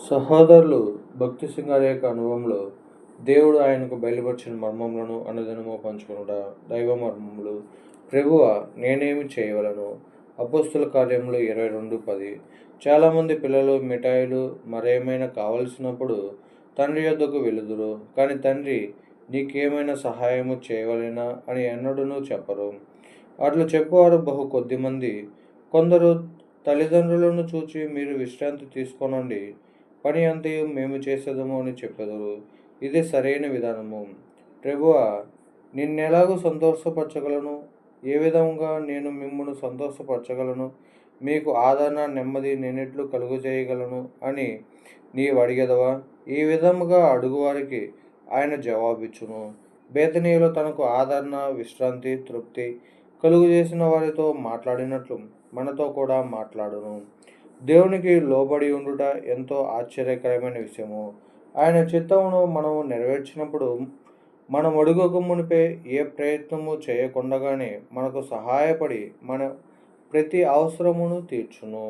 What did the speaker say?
సహోదరులు భక్తి సింగారేఖ అనుభవంలో దేవుడు ఆయనకు బయలుపరిచిన మర్మములను అనుదినము పంచుకునుట దైవ మర్మములు ప్రభువ నేనేమి చేయవలను? అపోస్తుల కార్యములు ఇరవై రెండు పది. చాలామంది పిల్లలు మిఠాయిలు మరేమైనా కావలసినప్పుడు తండ్రి యొద్దకు వెలుదురు. కానీ తండ్రి నీకేమైనా సహాయము చేయవలెనా అని ఎన్నడూనూ చెప్పరు. అట్లు చెప్పువారు బహు కొద్దిమంది. కొందరు తల్లిదండ్రులను చూచి మీరు విశ్రాంతి తీసుకోనండి. పని అంతయు మేము చేసేదము అని చెప్పెదరు. ఇది సరైన విధానము. ప్రభువ నిన్నెలాగూ సంతోషపరచగలను? ఏ విధంగా నేను మిమ్మల్ని సంతోషపరచగలను? మీకు ఆదరణ నెమ్మది నేనెట్లు కలుగజేయగలను అని నీవు అడిగేదవా? ఈ విధముగా అడుగువారికి ఆయన జవాబిచ్చును. బేతనీయులు తనకు ఆదరణ విశ్రాంతి తృప్తి కలుగు చేసిన వారితో మాట్లాడినట్లు మనతో కూడా మాట్లాడును. దేవునికి లోబడి ఉండుట ఎంతో ఆశ్చర్యకరమైన విషయము. ఆయన చిత్తమును మనము నెరవేర్చినప్పుడు మనం అడుగక మునిపే ఏ ప్రయత్నము చేయకుండగానే మనకు సహాయపడి మన ప్రతి అవసరమును తీర్చును.